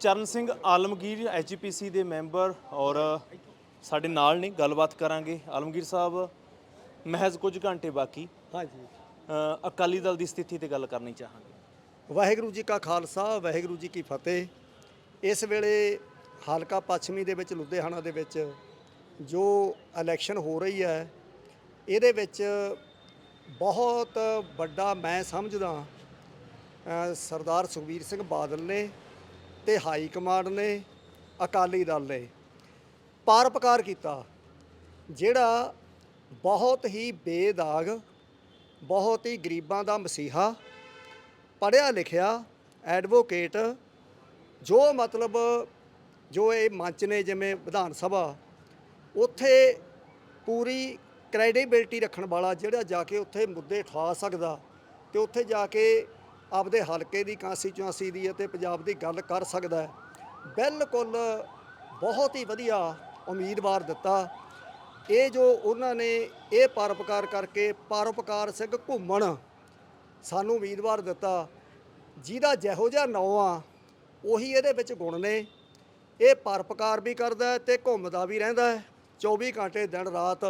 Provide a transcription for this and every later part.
ਚਰਨ ਸਿੰਘ ਆਲਮਗੀਰ ਐਚਪੀਸੀ ਦੇ ਮੈਂਬਰ ਔਰ ਸਾਡੇ ਨਾਲ ਨੇ ਗੱਲਬਾਤ ਕਰਾਂਗੇ। ਆਲਮਗੀਰ ਸਾਹਿਬ ਮਹਿਜ਼ ਕੁਝ ਘੰਟੇ ਬਾਕੀ। ਹਾਂਜੀ। ਅਕਾਲੀ ਦਲ ਦੀ ਸਥਿਤੀ ਤੇ ਗੱਲ ਕਰਨੀ ਚਾਹਾਂਗੇ। ਵਾਹਿਗੁਰੂ ਜੀ ਕਾ ਖਾਲਸਾ ਵਾਹਿਗੁਰੂ ਜੀ ਕੀ ਫਤਿਹ। ਇਸ ਵੇਲੇ ਹਲਕਾ ਪੱਛਮੀ ਦੇ ਵਿੱਚ ਲੁਧਿਆਣਾ ਦੇ ਵਿੱਚ ਜੋ ਇਲੈਕਸ਼ਨ ਹੋ ਰਹੀ ਹੈ ਇਹਦੇ ਵਿੱਚ ਬਹੁਤ ਵੱਡਾ ਮੈਂ ਸਮਝਦਾ ਸਰਦਾਰ ਸੁਖਬੀਰ ਸਿੰਘ ਬਾਦਲ ਨੇ ਤੇ ਹਾਈ ਕਮਾਂਡ ਨੇ, ਅਕਾਲੀ ਦਲ ਨੇ ਪਾਰਪਕਾਰ ਕੀਤਾ, ਜਿਹੜਾ ਬਹੁਤ ਹੀ ਬੇਦਾਗ, ਬਹੁਤ ਹੀ ਗਰੀਬਾਂ ਦਾ ਮਸੀਹਾ, ਪੜ੍ਹਿਆ ਲਿਖਿਆ ਐਡਵੋਕੇਟ, ਜੋ ਮਤਲਬ ਜੋ ਇਹ ਮੰਚ ਨੇ ਜਿਵੇਂ ਵਿਧਾਨ ਸਭਾ, ਉੱਥੇ ਪੂਰੀ ਕ੍ਰੈਡੀਬਿਲਟੀ ਰੱਖਣ ਵਾਲਾ, ਜਿਹੜਾ ਜਾ ਕੇ ਉੱਥੇ ਮੁੱਦੇ ਠਾ ਸਕਦਾ ਤੇ ਉੱਥੇ ਜਾ ਕੇ ਆਪਦੇ ਹਲਕੇ ਦੀ ਕਾਂਸਟੀਚੁਐਂਸੀ ਦੀ ਅਤੇ ਪੰਜਾਬ ਦੀ ਗੱਲ ਕਰ ਸਕਦਾ ਹੈ। ਬਿਲਕੁਲ ਬਹੁਤ ਹੀ ਵਧੀਆ ਉਮੀਦਵਾਰ ਦਿੱਤਾ। ਇਹ ਜੋ ਉਹਨਾਂ ਨੇ ਇਹ ਪਰਪਕਾਰ ਕਰਕੇ ਪਰਉਪਕਾਰ ਸਿੰਘ ਘੁੰਮਣ ਸਾਨੂੰ ਉਮੀਦਵਾਰ ਦਿੱਤਾ। ਜਿਹਦਾ ਜਿਹੋ ਜਿਹਾ ਨਾਂ ਆ, ਉਹੀ ਇਹਦੇ ਵਿੱਚ ਗੁਣ ਨੇ। ਇਹ ਪਰਪਕਾਰ ਵੀ ਕਰਦਾ ਹੈ ਤੇ ਘੁੰਮਦਾ ਵੀ ਰਹਿੰਦਾ ਹੈ 24 ਘੰਟੇ ਦਿਨ ਰਾਤ।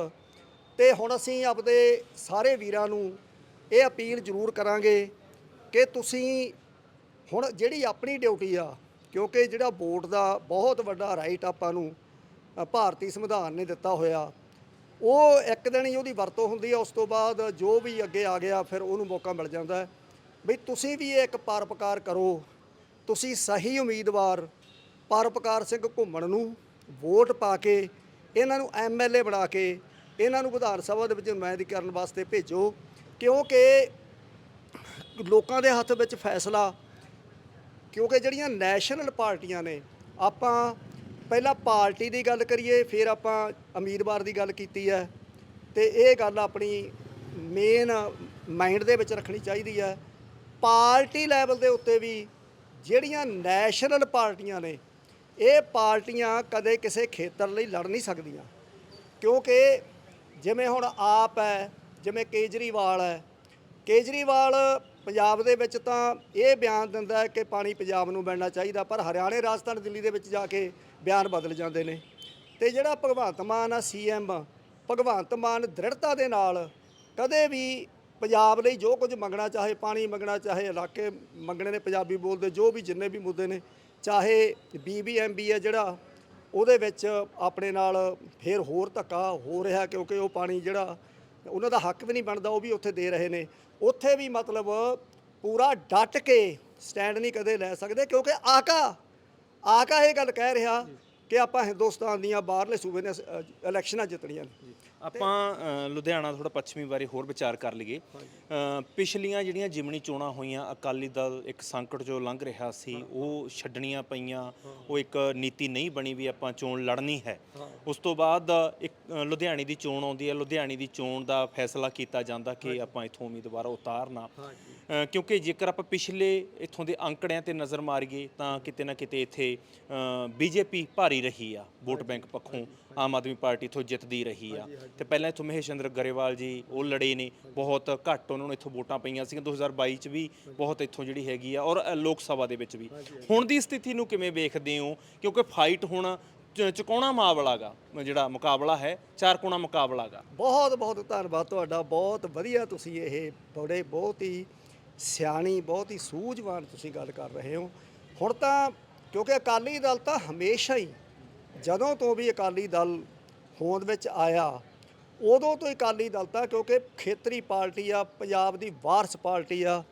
ਤੇ ਹੁਣ ਅਸੀਂ ਆਪਦੇ ਸਾਰੇ ਵੀਰਾਂ ਨੂੰ ਇਹ ਅਪੀਲ ਜ਼ਰੂਰ ਕਰਾਂਗੇ ਕਿ ਤੁਸੀਂ ਹੁਣ ਜਿਹੜੀ ਆਪਣੀ ਡਿਊਟੀ ਆ, ਕਿਉਂਕਿ ਜਿਹੜਾ ਵੋਟ ਦਾ ਬਹੁਤ ਵੱਡਾ ਰਾਈਟ ਆਪਾਂ ਨੂੰ ਭਾਰਤੀ ਸੰਵਿਧਾਨ ਨੇ ਦਿੱਤਾ ਹੋਇਆ, ਉਹ ਇੱਕ ਦਿਨ ਹੀ ਉਹਦੀ ਵਰਤੋਂ ਹੁੰਦੀ ਆ, ਉਸ ਤੋਂ ਬਾਅਦ ਜੋ ਵੀ ਅੱਗੇ ਆ ਗਿਆ, ਫਿਰ ਉਹਨੂੰ ਮੌਕਾ ਮਿਲ ਜਾਂਦਾ ਹੈ। ਵੀ ਤੁਸੀਂ ਵੀ ਇਹ ਇੱਕ ਪਰਪਕਾਰ ਕਰੋ, ਤੁਸੀਂ ਸਹੀ ਉਮੀਦਵਾਰ ਪਰਪਕਾਰ ਸਿੰਘ ਘੁੰਮਣ ਨੂੰ ਵੋਟ ਪਾ ਕੇ, ਇਹਨਾਂ ਨੂੰ ਐਮਐਲਏ ਬਣਾ ਕੇ, ਇਹਨਾਂ ਨੂੰ ਵਿਧਾਨ ਸਭਾ ਦੇ ਵਿੱਚ ਨੁਮਾਇੰਦਗੀ ਕਰਨ ਵਾਸਤੇ ਭੇਜੋ, ਕਿਉਂਕਿ ਲੋਕਾਂ ਦੇ ਹੱਥ ਵਿੱਚ ਫੈਸਲਾ, ਕਿਉਂਕਿ ਜਿਹੜੀਆਂ ਨੈਸ਼ਨਲ ਪਾਰਟੀਆਂ ਨੇ, ਆਪਾਂ ਪਹਿਲਾਂ ਪਾਰਟੀ ਦੀ ਗੱਲ ਕਰੀਏ, ਫਿਰ ਆਪਾਂ ਉਮੀਦਵਾਰ ਦੀ ਗੱਲ ਕੀਤੀ ਹੈ, ਤੇ ਇਹ ਗੱਲ ਆਪਣੀ ਮੇਨ ਮਾਈਂਡ ਦੇ ਵਿੱਚ ਰੱਖਣੀ ਚਾਹੀਦੀ ਹੈ। ਪਾਰਟੀ ਲੈਵਲ ਦੇ ਉੱਤੇ ਵੀ ਜਿਹੜੀਆਂ ਨੈਸ਼ਨਲ ਪਾਰਟੀਆਂ ਨੇ, ਇਹ ਪਾਰਟੀਆਂ ਕਦੇ ਕਿਸੇ ਖੇਤਰ ਲਈ ਲੜ ਨਹੀਂ ਸਕਦੀਆਂ। ਕਿਉਂਕਿ ਜਿਵੇਂ ਹੁਣ ਆਪ ਹੈ, ਜਿਵੇਂ ਕੇਜਰੀਵਾਲ ਹੈ, ਕੇਜਰੀਵਾਲ ਪੰਜਾਬ ਦੇ ਵਿੱਚ ਤਾਂ ਇਹ ਬਿਆਨ ਦਿੰਦਾ ਕਿ ਪਾਣੀ ਪੰਜਾਬ ਨੂੰ ਮਿਲਣਾ ਚਾਹੀਦਾ, ਪਰ ਹਰਿਆਣੇ, ਰਾਜਸਥਾਨ, ਦਿੱਲੀ ਦੇ ਵਿੱਚ ਜਾ ਕੇ ਬਿਆਨ ਬਦਲ ਜਾਂਦੇ ਨੇ। ਤੇ ਜਿਹੜਾ ਭਗਵੰਤ ਮਾਨ ਆ ਸੀਐਮ ਭਗਵੰਤ ਮਾਨ ਦ੍ਰਿੜਤਾ ਦੇ ਨਾਲ ਕਦੇ ਵੀ ਪੰਜਾਬ ਲਈ ਜੋ ਕੁਝ ਮੰਗਣਾ ਚਾਹੇ ਪਾਣੀ ਮੰਗਣਾ, ਚਾਹੇ ਇਲਾਕੇ ਮੰਗਣੇ ਨੇ ਪੰਜਾਬੀ ਬੋਲਦੇ, ਜੋ ਵੀ ਜਿੰਨੇ ਵੀ ਮੁੱਦੇ ਨੇ, ਚਾਹੇ ਬੀਬੀਐਮਬੀ ਹੈ ਜਿਹੜਾ, ਉਹਦੇ ਵਿੱਚ ਆਪਣੇ ਨਾਲ ਫੇਰ ਹੋਰ ਧੱਕਾ ਹੋ ਰਿਹਾ ਕਿਉਂਕਿ ਉਹ ਪਾਣੀ ਜਿਹੜਾ ਉਹਨਾਂ ਦਾ ਹੱਕ ਵੀ ਨਹੀਂ ਬਣਦਾ ਉਹ ਵੀ ਉੱਥੇ ਦੇ ਰਹੇ ਨੇ। ਉੱਥੇ ਵੀ ਮਤਲਬ ਪੂਰਾ ਡਟ ਕੇ ਸਟੈਂਡ ਨਹੀਂ ਕਦੇ ਲੈ ਸਕਦੇ ਕਿਉਂਕਿ ਆਕਾ ਆਕਾ ਇਹ ਗੱਲ ਕਹਿ ਰਿਹਾ ਕਿ ਆਪਾਂ ਹਿੰਦੁਸਤਾਨ ਦੀਆਂ ਬਾਹਰਲੇ ਸੂਬੇ ਨੇ ਅ, ਇਲੈਕਸ਼ਨਾਂ ਜਿੱਤਣੀਆਂ ਨੇ। ਆਪਾਂ ਅ, ਲੁਧਿਆਣਾ ਥੋੜਾ ਪੱਛਮੀ ਬਾਰੇ ਹੋਰ ਵਿਚਾਰ ਕਰ ਲਈਏ। ਅ, ਪਿਛਲੀਆਂ ਜਿਹੜੀਆਂ ਜਿਮਣੀ ਚੋਣਾਂ ਹੋਈਆਂ ਅਕਾਲੀ ਦਲ ਇੱਕ ਸੰਕਟ ਜੋ ਲੰਘ ਰਿਹਾ ਸੀ ਉਹ ਛੱਡਣੀਆਂ ਪਈਆਂ ਉਹ ਇੱਕ ਨੀਤੀ ਨਹੀਂ ਬਣੀ ਵੀ ਆਪਾਂ ਚੋਣ ਲੜਨੀ ਹੈ। ਉਸ ਤੋਂ ਬਾਅਦ ਇੱਕ ਅ, ਲੁਧਿਆਣੇ ਦੀ ਚੋਣ ਆਉਂਦੀ ਹੈ। ਲੁਧਿਆਣੇ ਦੀ ਚੋਣ ਦਾ ਫੈਸਲਾ ਕੀਤਾ ਜਾਂਦਾ ਕਿ ਆਪਾਂ ਇਥੋਂ ਉਮੀਦਵਾਰ ਉਤਾਰਨਾ। ਕਿਉਂਕਿ ਜੇਕਰ ਆਪਾਂ ਪਿਛਲੇ ਇਥੋਂ ਦੇ ਅੰਕੜਿਆਂ ਤੇ ਨਜ਼ਰ ਮਾਰੀਏ ਤਾਂ ਕਿਤੇ ਨਾ ਕਿਤੇ ਇੱਥੇ ਬੀਜੇਪੀ ਭਾਰੀ ਰਹੀ ਆ ਵੋਟ ਬੈਂਕ ਪੱਖੋਂ ਆਮ ਆਦਮੀ ਪਾਰਟੀ ਇਥੋਂ ਜਿੱਤਦੀ ਰਹੀ ਆ। ਤੇ ਪਹਿਲਾਂ ਇਥੋਂ ਮਹੇਸ਼ ਚੰਦਰ ਗਰੇਵਾਲ ਜੀ ਉਹ ਲੜੇ ਨੇ ਬਹੁਤ ਘੱਟ ਉਹਨਾਂ ਨੂੰ ਇਥੋਂ ਵੋਟਾਂ ਪਈਆਂ ਸੀਗੀਆਂ 2022 ਚ ਵੀ ਬਹੁਤ ਇਥੋਂ ਜਿਹੜੀ ਹੈਗੀ ਆ ਔਰ ਲੋਕ ਸਭਾ ਦੇ ਵਿੱਚ ਵੀ। ਹੁਣ ਦੀ ਸਥਿਤੀ ਨੂੰ ਕਿਵੇਂ ਵੇਖਦੇ ਹੋ? ਕਿਉਂਕਿ ਫਾਈਟ ਹੁਣ ਚ- ਚੁਕਾਉਣਾ ਮਾਵਲਾ ਗਾ ਜਿਹੜਾ ਮੁਕਾਬਲਾ ਹੈ ਚਾਰ ਕੋਣਾ ਮੁਕਾਬਲਾ ਗਾ। ਬਹੁਤ ਬਹੁਤ ਧੰਨਵਾਦ ਤੁਹਾਡਾ ਬਹੁਤ ਵਧੀਆ ਤੁਸੀਂ ਇਹ ਬੜੇ ਬਹੁਤ ਹੀ ਸਿਆਣੀ, ਬਹੁਤ ਹੀ ਸੂਝਵਾਨ ਤੁਸੀਂ ਗੱਲ ਕਰ ਰਹੇ ਹੋ। ਹੁਣ ਤਾਂ ਕਿਉਂਕਿ ਅਕਾਲੀ ਦਲ ਤਾਂ ਹਮੇਸ਼ਾ ਹੀ ਜਦੋਂ ਤੋਂ ਵੀ ਅਕਾਲੀ ਦਲ ਹੋਂਦ ਵਿੱਚ ਆਇਆ, ਉਦੋਂ ਤੋਂ ਅਕਾਲੀ ਦਲ ਤਾਂ ਕਿਉਂਕਿ ਖੇਤਰੀ ਪਾਰਟੀ ਆ, ਪੰਜਾਬ ਦੀ ਵਾਰਸ ਪਾਰਟੀ ਆ,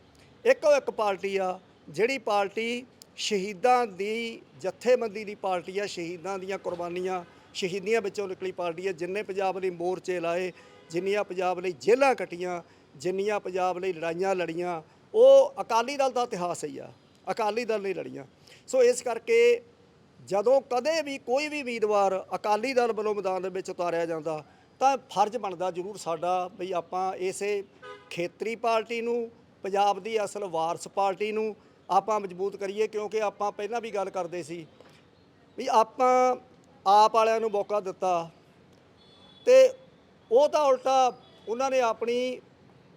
ਇੱਕੋ ਇੱਕ ਪਾਰਟੀ ਆ, ਜਿਹੜੀ ਪਾਰਟੀ ਸ਼ਹੀਦਾਂ ਦੀ ਜਥੇਬੰਦੀ ਦੀ ਪਾਰਟੀ ਆ, ਸ਼ਹੀਦਾਂ ਦੀਆਂ ਕੁਰਬਾਨੀਆਂ, ਸ਼ਹੀਦੀਆਂ ਵਿੱਚੋਂ ਨਿਕਲੀ ਪਾਰਟੀ ਆ, ਜਿੰਨੇ ਪੰਜਾਬ ਲਈ ਮੋਰਚੇ ਲਾਏ, ਜਿੰਨੀਆਂ ਪੰਜਾਬ ਲਈ ਜੇਲ੍ਹਾਂ ਕੱਟੀਆਂ, ਜਿੰਨੀਆਂ ਪੰਜਾਬ ਲਈ ਲੜਾਈਆਂ ਲੜੀਆਂ ਉਹ ਅਕਾਲੀ ਦਲ ਦਾ ਇਤਿਹਾਸ ਹੀ ਆ, ਅਕਾਲੀ ਦਲ ਨੇ ਲੜੀਆਂ। ਸੋ ਇਸ ਕਰਕੇ ਜਦੋਂ ਕਦੇ ਵੀ ਕੋਈ ਵੀ ਉਮੀਦਵਾਰ ਅਕਾਲੀ ਦਲ ਵੱਲੋਂ ਮੈਦਾਨ ਦੇ ਵਿੱਚ ਉਤਾਰਿਆ ਜਾਂਦਾ, ਤਾਂ ਫਰਜ਼ ਬਣਦਾ ਜ਼ਰੂਰ ਸਾਡਾ ਵੀ ਆਪਾਂ ਇਸੇ ਖੇਤਰੀ ਪਾਰਟੀ ਨੂੰ, ਪੰਜਾਬ ਦੀ ਅਸਲ ਵਾਰਸ ਪਾਰਟੀ ਨੂੰ ਆਪਾਂ ਮਜ਼ਬੂਤ ਕਰੀਏ, ਕਿਉਂਕਿ ਆਪਾਂ ਪਹਿਲਾਂ ਵੀ ਗੱਲ ਕਰਦੇ ਸੀ ਵੀ ਆਪਾਂ ਆਪ ਵਾਲਿਆਂ ਨੂੰ ਮੌਕਾ ਦਿੱਤਾ ਤੇ ਉਹ ਤਾਂ ਉਲਟਾ ਉਹਨਾਂ ਨੇ ਆਪਣੀ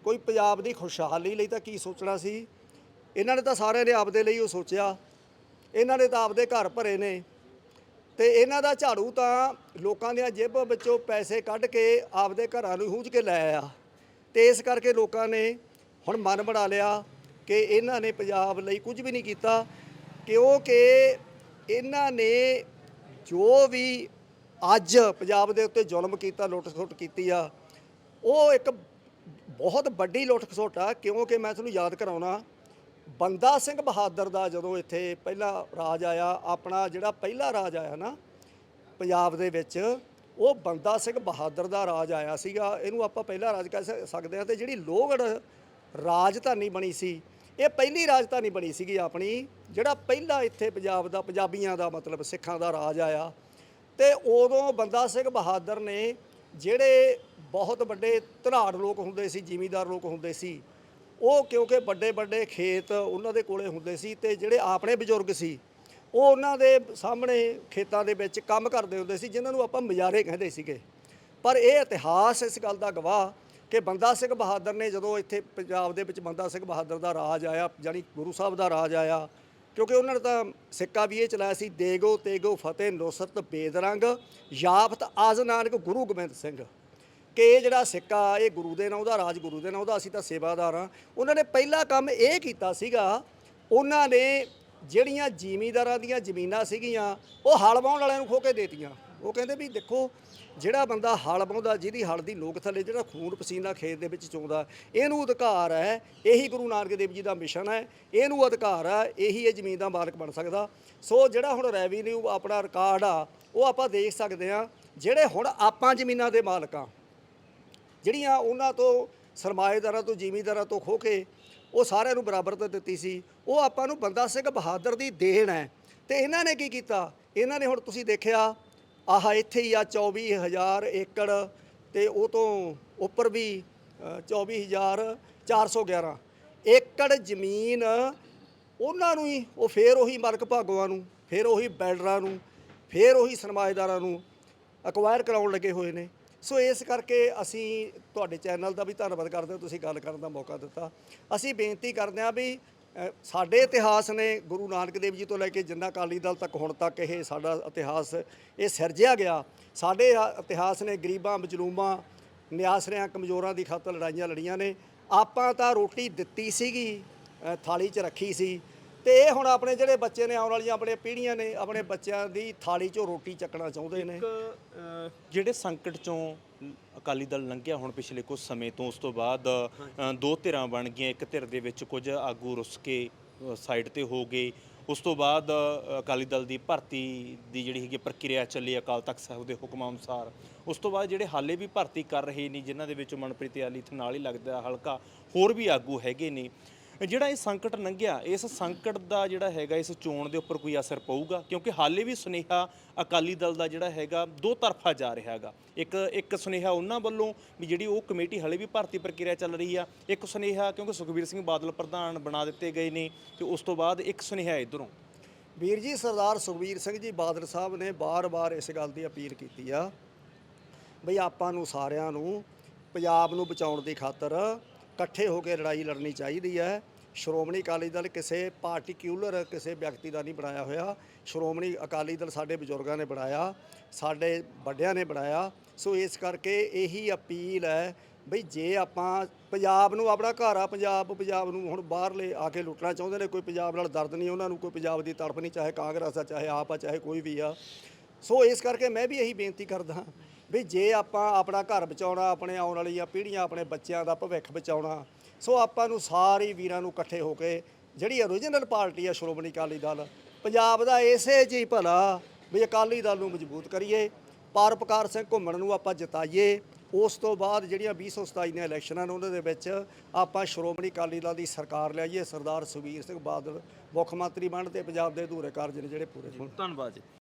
ਕੋਈ ਪੰਜਾਬ ਦੀ ਖੁਸ਼ਹਾਲੀ ਲਈ ਤਾਂ ਕੀ ਸੋਚਣਾ ਸੀ? ਇਹਨਾਂ ਨੇ ਤਾਂ ਸਾਰਿਆਂ ਨੇ ਆਪਦੇ ਲਈ ਉਹ ਸੋਚਿਆ। ਇਹਨਾਂ ਨੇ ਤਾਂ ਆਪਦੇ ਘਰ ਭਰੇ ਨੇ। ਤੇ ਇਹਨਾਂ ਦਾ ਝਾੜੂ ਤਾਂ ਲੋਕਾਂ ਦੀਆਂ ਜੇਬਾਂ ਵਿੱਚੋਂ ਪੈਸੇ ਕੱਢ ਕੇ ਆਪਦੇ ਘਰਾਂ ਨੂੰ ਹੂੰਝ ਕੇ ਲੈ ਆਇਆ। ਤੇ ਇਸ ਕਰਕੇ ਲੋਕਾਂ ਨੇ ਹੁਣ ਮਨ ਬਣਾ ਲਿਆ ਕਿ ਇਹਨਾਂ ਨੇ ਪੰਜਾਬ ਲਈ ਕੁਝ ਵੀ ਨਹੀਂ ਕੀਤਾ, ਕਿਉਂਕਿ ਇਹਨਾਂ ਨੇ ਜੋ ਵੀ ਅੱਜ ਪੰਜਾਬ ਦੇ ਉੱਤੇ ਜ਼ੁਲਮ ਕੀਤਾ ਲੁੱਟ-ਖਸੁੱਟ ਕੀਤੀ ਆ, ਉਹ ਇੱਕ ਬਹੁਤ ਵੱਡੀ ਲੁੱਟ-ਖਸੁੱਟ ਆ, ਕਿਉਂਕਿ ਮੈਂ ਤੁਹਾਨੂੰ ਯਾਦ ਕਰਾਉਣਾ, ਬੰਦਾ ਸਿੰਘ ਬਹਾਦਰ ਦਾ ਜਦੋਂ ਇੱਥੇ ਪਹਿਲਾ ਰਾਜ ਆਇਆ, ਆਪਣਾ ਜਿਹੜਾ ਪਹਿਲਾ ਰਾਜ ਆਇਆ ਨਾ, ਪੰਜਾਬ ਦੇ ਵਿੱਚ, ਉਹ ਬੰਦਾ ਸਿੰਘ ਬਹਾਦਰ ਦਾ ਰਾਜ ਆਇਆ ਸੀਗਾ। ਇਹਨੂੰ ਆਪਾਂ ਪਹਿਲਾ ਰਾਜ ਕਹਿ ਸਕਦੇ ਹਾਂ ਤੇ ਜਿਹੜੀ ਲੋਹਗੜ ਰਾਜਧਾਨੀ ਬਣੀ ਸੀ, ਇਹ ਪਹਿਲੀ ਰਾਜਧਾਨੀ ਬਣੀ ਸੀਗੀ ਆਪਣੀ, ਜਿਹੜਾ ਪਹਿਲਾ ਇੱਥੇ ਪੰਜਾਬ ਦਾ, ਪੰਜਾਬੀਆਂ ਦਾ ਮਤਲਬ ਸਿੱਖਾਂ ਦਾ ਰਾਜ ਆਇਆ। ਤੇ ਉਦੋਂ ਬੰਦਾ ਸਿੰਘ ਬਹਾਦਰ ਨੇ ਜਿਹੜੇ ਬਹੁਤ ਵੱਡੇ ਧਨਾੜ ਲੋਕ ਹੁੰਦੇ ਸੀ, ਜ਼ਿਮੀਂਦਾਰ ਲੋਕ ਹੁੰਦੇ ਸੀ। ਉਹ ਕਿਉਂਕਿ ਵੱਡੇ ਵੱਡੇ ਖੇਤ ਉਹਨਾਂ ਦੇ ਕੋਲੇ ਹੁੰਦੇ ਸੀ ਤੇ ਜਿਹੜੇ ਆਪਣੇ ਬਜ਼ੁਰਗ ਸੀ, ਉਹ ਉਹਨਾਂ ਦੇ ਸਾਹਮਣੇ ਖੇਤਾਂ ਦੇ ਵਿੱਚ ਕੰਮ ਕਰਦੇ ਹੁੰਦੇ ਸੀ, ਜਿਨ੍ਹਾਂ ਨੂੰ ਆਪਾਂ ਮਜਾਰੇ ਕਹਿੰਦੇ ਸੀਗੇ। ਪਰ ਇਹ ਇਤਿਹਾਸ ਇਸ ਗੱਲ ਦਾ ਗਵਾਹ ਕਿ ਬੰਦਾ ਸਿੰਘ ਬਹਾਦਰ ਨੇ ਜਦੋਂ ਇੱਥੇ ਪੰਜਾਬ ਦੇ ਵਿੱਚ ਬੰਦਾ ਸਿੰਘ ਬਹਾਦਰ ਦਾ ਰਾਜ ਆਇਆ ਜਾਨੀ ਗੁਰੂ ਸਾਹਿਬ ਦਾ ਰਾਜ ਆਇਆ, ਕਿਉਂਕਿ ਉਹਨਾਂ ਨੇ ਤਾਂ ਸਿੱਕਾ ਵੀ ਇਹ ਚਲਾਇਆ ਸੀ, ਦੇਗੋ ਤੇਗੋ ਫਤਿਹ ਨੁਸਰਤ ਬੇਦਰੰਗ, ਯਾਫਤ ਆਜ਼ ਨਾਨਕ ਗੁਰੂ ਗੋਬਿੰਦ ਸਿੰਘ। ਕਿ ਇਹ ਜਿਹੜਾ ਸਿੱਕਾ, ਇਹ ਗੁਰੂ ਦੇ ਨਾਂ ਉਹਦਾ, ਰਾਜ ਗੁਰੂ ਦੇ ਨਾਂ ਉਹਦਾ, ਅਸੀਂ ਤਾਂ ਸੇਵਾਦਾਰ ਹਾਂ। ਉਹਨਾਂ ਨੇ ਪਹਿਲਾ ਕੰਮ ਇਹ ਕੀਤਾ ਸੀਗਾ, ਉਹਨਾਂ ਨੇ ਜਿਹੜੀਆਂ ਜ਼ਿਮੀਂਦਾਰਾਂ ਦੀਆਂ ਜ਼ਮੀਨਾਂ ਸੀਗੀਆਂ, ਉਹ ਹਲ ਵਾਹੁਣ ਵਾਲਿਆਂ ਨੂੰ ਖੋ ਕੇ ਦੇਤੀਆਂ। ਉਹ ਕਹਿੰਦੇ ਵੀ ਦੇਖੋ, ਜਿਹੜਾ ਬੰਦਾ ਹਲ ਵਾਹੁੰਦਾ, ਜਿਹਦੀ ਹਲ ਦੀ ਲੋਕ ਥੱਲੇ ਜਿਹੜਾ ਖੂਨ ਪਸੀਨਾ ਖੇਤ ਦੇ ਵਿੱਚ ਚੋਂਦਾ, ਇਹਨੂੰ ਅਧਿਕਾਰ ਹੈ, ਇਹੀ ਗੁਰੂ ਨਾਨਕ ਦੇਵ ਜੀ ਦਾ ਮਿਸ਼ਨ ਹੈ, ਇਹਨੂੰ ਅਧਿਕਾਰ ਹੈ, ਇਹੀ ਇਹ ਜ਼ਮੀਨ ਦਾ ਮਾਲਕ ਬਣ ਸਕਦਾ। ਸੋ ਜਿਹੜਾ ਹੁਣ ਰੈਵਨਿਊ ਆਪਣਾ ਰਿਕਾਰਡ ਆ, ਉਹ ਆਪਾਂ ਦੇਖ ਸਕਦੇ ਆ ਜਿਹੜੇ ਹੁਣ ਆਪਾਂ ਜ਼ਮੀਨਾਂ ਦੇ ਮਾਲਕ ਆ ਜਿਹੜੀਆਂ ਉਹਨਾਂ ਤੋਂ ਸਰਮਾਏਦਾਰਾਂ ਤੋਂ ਜ਼ਿਮੀਂਦਾਰਾਂ ਤੋਂ ਖੋ ਕੇ ਉਹ ਸਾਰਿਆਂ ਨੂੰ ਬਰਾਬਰਤਾ ਦਿੱਤੀ ਸੀ ਉਹ ਆਪਾਂ ਨੂੰ ਬੰਦਾ ਸਿੰਘ ਬਹਾਦਰ ਦੀ ਦੇਣ ਹੈ। ਤੇ ਇਹਨਾਂ ਨੇ ਕੀ ਕੀਤਾ? ਇਹਨਾਂ ਨੇ ਹੁਣ ਤੁਸੀਂ ਦੇਖਿਆ ਆਹ ਇੱਥੇ ਹੀ ਆ 24000 ਏਕੜ ਤੇ ਉਹ ਤੋਂ ਉੱਪਰ ਵੀ ਅ, 24411 ਏਕੜ ਜ਼ਮੀਨ ਉਹਨਾਂ ਨੂੰ ਹੀ ਉਹ ਫੇਰ ਉਹੀ ਮਾਲਕ ਭਾਗਵਾਂ ਨੂੰ ਫੇਰ ਉਹੀ ਬਿਲਡਰਾਂ ਨੂੰ ਫੇਰ ਉਹੀ ਸਰਮਾਏਦਾਰਾਂ ਨੂੰ ਅਕਵਾਇਰ ਕਰਾਉਣ ਲੱਗੇ ਹੋਏ ਨੇ। ਸੋ ਇਸ ਕਰਕੇ ਅਸੀਂ ਤੁਹਾਡੇ ਚੈਨਲ ਦਾ ਵੀ ਧੰਨਵਾਦ ਕਰਦੇ ਹਾਂ, ਤੁਸੀਂ ਗੱਲ ਕਰਨ ਦਾ ਮੌਕਾ ਦਿੱਤਾ। ਅਸੀਂ ਬੇਨਤੀ ਕਰਦੇ ਹਾਂ ਵੀ ਸਾਡੇ ਇਤਿਹਾਸ ਨੇ ਗੁਰੂ ਨਾਨਕ ਦੇਵ ਜੀ ਤੋਂ ਲੈ ਕੇ ਜਿੰਨਾ ਅਕਾਲੀ ਦਲ ਤੱਕ ਹੁਣ ਤੱਕ ਇਹ ਸਾਡਾ ਇਤਿਹਾਸ, ਇਹ ਸਿਰਜਿਆ ਗਿਆ। ਸਾਡੇ ਇਤਿਹਾਸ ਨੇ ਗਰੀਬਾਂ, ਮਜਲੂਮਾਂ, ਨਿਆਸਰਿਆਂ, ਕਮਜ਼ੋਰਾਂ ਦੀ ਖਾਤਰ ਲੜਾਈਆਂ ਲੜੀਆਂ ਨੇ। ਆਪਾਂ ਤਾਂ ਰੋਟੀ ਦਿੱਤੀ ਸੀਗੀ ਥਾਲੀ 'ਚ ਰੱਖੀ ਸੀ। ਤੇ ਇਹ ਹੁਣ ਆਪਣੇ ਜਿਹੜੇ ਬੱਚੇ ਨੇ ਆਉਣ ਵਾਲੀਆਂ ਆਪਣੇ ਪੀੜ੍ਹੀਆਂ ਨੇ ਆਪਣੇ ਬੱਚਿਆਂ ਦੀ ਥਾਲੀ 'ਚੋਂ ਰੋਟੀ ਚੱਕਣਾ ਚਾਹੁੰਦੇ ਨੇ। ਇੱਕ ਜਿਹੜੇ ਸੰਕਟ ਚੋਂ ਅਕਾਲੀ ਦਲ ਲੰਘਿਆ ਹੁਣ ਪਿਛਲੇ ਕੁਝ ਸਮੇਂ ਤੋਂ ਉਸ ਤੋਂ ਬਾਅਦ ਅ, ਦੋ ਧਿਰਾਂ ਬਣ ਗਈਆਂ ਇੱਕ ਧਿਰ ਦੇ ਵਿੱਚ ਕੁਝ ਆਗੂ ਰੁੱਸ ਕੇ ਸਾਈਡ ਤੇ ਹੋ ਗਏ। ਉਸ ਤੋਂ ਬਾਅਦ ਅ, ਅਕਾਲੀ ਦਲ ਦੀ ਭਰਤੀ ਦੀ ਜਿਹੜੀ ਹੈਗੀ ਪ੍ਰਕਿਰਿਆ ਚੱਲੀ ਅਕਾਲ ਤਖਤ ਸਾਹਿਬ ਦੇ ਹੁਕਮਾਂ ਅਨੁਸਾਰ। ਉਸ ਤੋਂ ਬਾਅਦ ਜਿਹੜੇ ਹਾਲੇ ਵੀ ਭਰਤੀ ਕਰ ਰਹੇ ਨੇ ਜਿਨ੍ਹਾਂ ਦੇ ਵਿੱਚ ਮਨਪ੍ਰੀਤ ਆਲੀ ਨਾਲ ਹੀ ਲੱਗਦਾ ਹਲਕਾ ਹੋਰ ਵੀ ਆਗੂ ਹੈਗੇ ਨੇ। ਜਿਹੜਾ ਇਹ ਸੰਕਟ ਲੰਘਿਆ, ਇਸ ਸੰਕਟ ਦਾ ਜਿਹੜਾ ਹੈਗਾ, ਇਸ ਚੋਣ ਦੇ ਉੱਪਰ ਕੋਈ ਅਸਰ ਪਊਗਾ? ਕਿਉਂਕਿ ਹਾਲੇ ਵੀ ਸੁਨੇਹਾ ਅਕਾਲੀ ਦਲ ਦਾ ਜਿਹੜਾ ਹੈਗਾ, ਦੋ ਤਰਫਾ ਜਾ ਰਿਹਾ ਹੈਗਾ। ਇੱਕ ਇੱਕ ਸੁਨੇਹਾ ਉਹਨਾਂ ਵੱਲੋਂ ਵੀ ਜਿਹੜੀ ਉਹ ਕਮੇਟੀ ਹਾਲੇ ਵੀ ਭਰਤੀ ਪ੍ਰਕਿਰਿਆ ਚੱਲ ਰਹੀ ਆ। ਇੱਕ ਸੁਨੇਹਾ ਕਿਉਂਕਿ ਸੁਖਬੀਰ ਸਿੰਘ ਬਾਦਲ ਪ੍ਰਧਾਨ ਬਣਾ ਦਿੱਤੇ ਗਏ ਨੇ, ਤੇ ਉਸ ਤੋਂ ਬਾਅਦ ਇੱਕ ਸੁਨੇਹਾ ਇਧਰੋਂ। ਵੀਰ ਜੀ, ਸਰਦਾਰ ਸੁਖਬੀਰ ਸਿੰਘ ਜੀ ਬਾਦਲ ਸਾਹਿਬ ਨੇ ਬਾਰ-ਬਾਰ ਇਸ ਗੱਲ ਦੀ ਅਪੀਲ ਕੀਤੀ ਆ, ਬਈ ਆਪਾਂ ਨੂੰ ਸਾਰਿਆਂ ਨੂੰ ਪੰਜਾਬ ਨੂੰ ਬਚਾਉਣ ਦੀ ਖਾਤਰ ਇਕੱਠੇ ਹੋ ਕੇ ਲੜਾਈ ਲੜਨੀ ਚਾਹੀਦੀ ਹੈ। ਸ਼੍ਰੋਮਣੀ ਅਕਾਲੀ ਦਲ ਕਿਸੇ ਪਾਰਟਿਕਿਊਲਰ ਕਿਸੇ ਵਿਅਕਤੀ ਦਾ ਨਹੀਂ ਬਣਾਇਆ ਹੋਇਆ। ਸ਼੍ਰੋਮਣੀ ਅਕਾਲੀ ਦਲ ਸਾਡੇ ਬਜ਼ੁਰਗਾਂ ਨੇ ਬਣਾਇਆ, ਸਾਡੇ ਵੱਡਿਆਂ ਨੇ ਬਣਾਇਆ। ਸੋ ਇਸ ਕਰਕੇ ਇਹੀ ਅਪੀਲ ਹੈ ਬਈ ਜੇ ਆਪਾਂ ਪੰਜਾਬ ਨੂੰ ਆਪਣਾ ਘਰ ਆ, ਪੰਜਾਬ ਪੰਜਾਬ ਨੂੰ ਹੁਣ ਬਾਹਰਲੇ ਆ ਕੇ ਲੁੱਟਣਾ ਚਾਹੁੰਦੇ ਨੇ, ਕੋਈ ਪੰਜਾਬ ਨਾਲ ਦਰਦ ਨਹੀਂ ਉਹਨਾਂ ਨੂੰ, ਕੋਈ ਪੰਜਾਬ ਦੀ ਤੜਫ ਨਹੀਂ, ਚਾਹੇ ਕਾਂਗਰਸ ਆ, ਚਾਹੇ ਆਪ ਆ, ਚਾਹੇ ਕੋਈ ਵੀ ਆ। ਸੋ ਇਸ ਕਰਕੇ ਮੈਂ ਵੀ ਇਹੀ ਬੇਨਤੀ ਕਰਦਾ ਵੀ ਜੇ ਆਪਾਂ ਆਪਣਾ ਘਰ ਬਚਾਉਣਾ, ਆਪਣੇ ਆਉਣ ਵਾਲੀਆਂ ਪੀੜ੍ਹੀਆਂ, ਆਪਣੇ ਬੱਚਿਆਂ ਦਾ ਭਵਿੱਖ ਬਚਾਉਣਾ, ਸੋ ਆਪਾਂ ਨੂੰ ਸਾਰੇ ਵੀਰਾਂ ਨੂੰ ਇਕੱਠੇ ਹੋ ਕੇ ਜਿਹੜੀ ਓਰੀਜਨਲ ਪਾਰਟੀ ਆ ਸ਼੍ਰੋਮਣੀ ਅਕਾਲੀ ਦਲ, ਪੰਜਾਬ ਦਾ ਇਸੇ ਜੀ ਭਲਾ ਵੀ ਅਕਾਲੀ ਦਲ ਨੂੰ ਮਜ਼ਬੂਤ ਕਰੀਏ ਪਰਪਕਾਰ ਸਿੰਘ ਘੁੰਮਣ ਨੂੰ ਆਪਾਂ ਜਿਤਾਈਏ, ਉਸ ਤੋਂ ਬਾਅਦ ਜਿਹੜੀਆਂ 2027 ਦੀਆਂ ਇਲੈਕਸ਼ਨਾਂ ਨੇ ਉਹਨਾਂ ਦੇ ਵਿੱਚ ਆਪਾਂ ਸ਼੍ਰੋਮਣੀ ਅਕਾਲੀ ਦਲ ਦੀ ਸਰਕਾਰ ਲਿਆਈਏ, ਸਰਦਾਰ ਸੁਖਬੀਰ ਸਿੰਘ ਬਾਦਲ ਮੁੱਖ ਮੰਤਰੀ ਬਣ ਤੇ ਪੰਜਾਬ ਦੇ ਅਧੂਰੇ ਕਾਰਜ ਨੇ ਜਿਹੜੇ ਪੂਰੇ ਹੋਣ। ਧੰਨਵਾਦ ਜੀ।